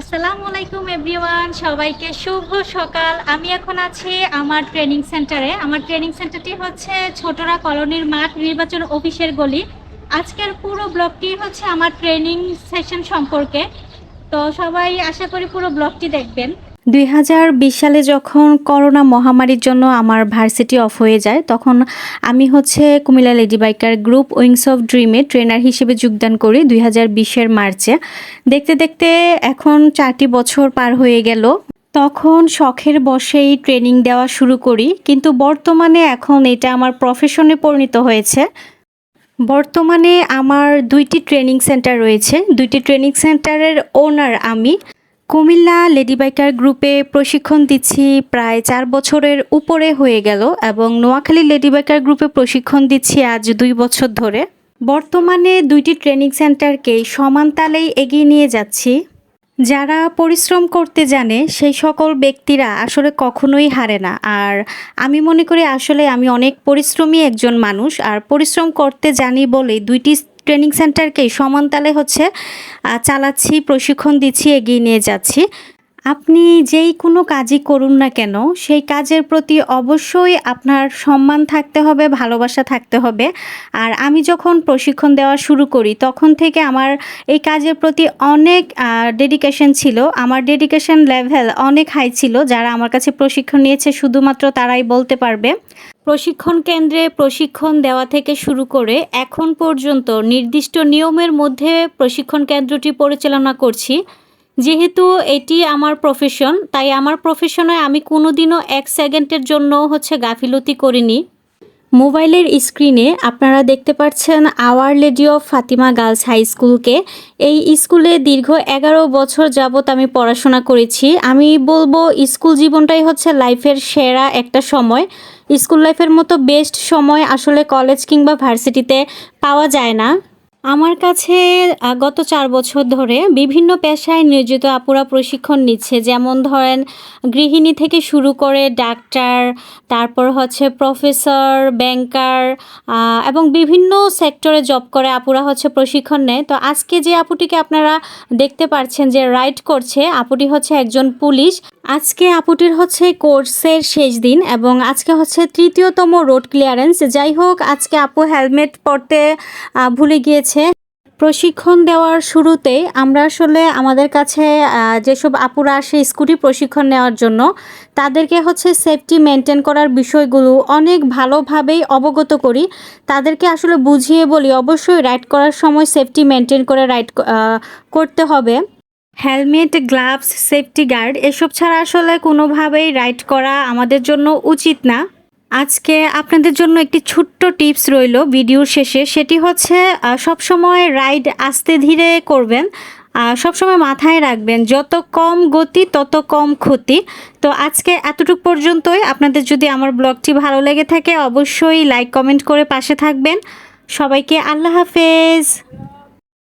আসসালামু আলাইকুম, এভরিওয়ান। সবাইকে শুভ সকাল। আমি এখন আছি আমার ট্রেনিং সেন্টারে। আমার ট্রেনিং সেন্টারটি হচ্ছে ছোটরা কলোনির মাঠ নির্বাচন অফিসের গলি। আজকের পুরো ব্লগটি হচ্ছে আমার ট্রেনিং সেশন সম্পর্কে। তো সবাই আশা করি পুরো ব্লগটি দেখবেন। দুই হাজার বিশ সালে যখন করোনা মহামারীর জন্য আমার ভার্সিটি অফ হয়ে যায়, তখন আমি হচ্ছে Cumilla lady biker group wings of ড্রিমে trainer হিসেবে যোগদান করি দুই হাজার মার্চে। দেখতে দেখতে এখন চারটি বছর পার হয়ে গেল। তখন শখের বসেই ট্রেনিং দেওয়া শুরু করি, কিন্তু বর্তমানে এখন এটা আমার প্রফেশনে পরিণত হয়েছে। বর্তমানে আমার দুইটি ট্রেনিং সেন্টার রয়েছে। দুইটি ট্রেনিং সেন্টারের ওনার আমি। কুমিল্লা লেডি বাইকার গ্রুপে প্রশিক্ষণ দিচ্ছি প্রায় চার বছরের উপরে হয়ে গেল এবং নোয়াখালী লেডি বাইকার গ্রুপে প্রশিক্ষণ দিচ্ছি আজ দুই বছর ধরে। বর্তমানে দুইটি ট্রেনিং সেন্টারকে সমান তালেই এগিয়ে নিয়ে যাচ্ছি। যারা পরিশ্রম করতে জানে, সেই সকল ব্যক্তিরা আসলে কখনোই হারে না। আর আমি মনে করি আসলে আমি অনেক পরিশ্রমী একজন মানুষ, আর পরিশ্রম করতে জানি বলে দুইটি ট্রেনিং সেন্টারকেই সমান তালে হচ্ছে চালাচ্ছি, প্রশিক্ষণ দিচ্ছি, এগিয়ে নিয়ে যাচ্ছি। আপনি যেই কোনো কাজই করুন না কেন, সেই কাজের প্রতি অবশ্যই আপনার সম্মান থাকতে হবে, ভালোবাসা থাকতে হবে। আর আমি যখন প্রশিক্ষণ দেওয়া শুরু করি, তখন থেকে আমার এই কাজের প্রতি অনেক ডেডিকেশন ছিল। আমার ডেডিকেশন লেভেল অনেক হাই ছিল। যারা আমার কাছে প্রশিক্ষণ নিয়েছে, শুধুমাত্র তারাই বলতে পারবে। প্রশিক্ষণ কেন্দ্রে প্রশিক্ষণ দেওয়া থেকে শুরু করে এখন পর্যন্ত নির্দিষ্ট নিয়মের মধ্যে প্রশিক্ষণ কেন্দ্রটি পরিচালনা করছি। যেহেতু এটি আমার প্রফেশন তাই আমার প্রফেশনে আমি কোনোদিনও এক সেকেন্ডের জন্য হচ্ছে গাফিলতি করিনি। মোবাইলের স্ক্রিনে আপনারা দেখতে পাচ্ছেন our lady of Fatima girls high স্কুলকে এই স্কুলে দীর্ঘ এগারো বছর যাবৎ আমি পড়াশোনা করেছি। আমি বলব স্কুল জীবনটাই হচ্ছে লাইফের সেরা একটা সময়। স্কুল লাইফের মতো বেস্ট সময় আসলে কলেজ কিংবা ভার্সিটিতে পাওয়া যায় না। আমার কাছে গত চার বছর ধরে বিভিন্ন পেশায় নিয়োজিত আপুরা প্রশিক্ষণ নিচ্ছে। যেমন ধরেন, গৃহিণী থেকে শুরু করে ডাক্তার, তারপর হচ্ছে প্রফেসর, ব্যাংকার এবং বিভিন্ন সেক্টরে জব করে আপুরা হচ্ছে প্রশিক্ষণ নেয়। তো আজকে যে আপুটিকে আপনারা দেখতে পাচ্ছেন যে রাইড করছে, আপুটি হচ্ছে একজন পুলিশ। আজকে আপুটির হচ্ছে কোর্সের শেষ দিন এবং আজকে হচ্ছে তৃতীয়তম রোড ক্লিয়ারেন্স। যাই হোক, আজকে আপু হেলমেট পরতে ভুলে গিয়েছে। প্রশিক্ষণ দেওয়ার শুরুতে আমরা আসলে আমাদের কাছে যেসব আপুরা আসে স্কুটি প্রশিক্ষণ নেওয়ার জন্য, তাদেরকে হচ্ছে সেফটি মেনটেন করার বিষয়গুলো অনেক ভালোভাবেই অবগত করি। তাদেরকে আসলে বুঝিয়ে বলি, অবশ্যই রাইড করার সময় সেফটি মেনটেন করে রাইড করতে হবে। হেলমেট গ্লাভস সেফটি গার্ড এসব ছাড়া আসলে কোনোভাবেই রাইড করা আমাদের জন্য উচিত না। আজকে আপনাদের জন্য একটি ছোট্ট টিপস রইল ভিডিওর শেষে। সেটি হচ্ছে সবসময় রাইড আস্তে ধীরে করবেন সবসময় মাথায় রাখবেন, যত কম গতি, তত কম ক্ষতি। তো আজকে এতটুকু পর্যন্তই। আপনাদের যদি আমার ব্লগটি ভালো লেগে থাকে, অবশ্যই লাইক, কমেন্ট করে পাশে থাকবেন। সবাইকে আল্লাহ হাফেজ।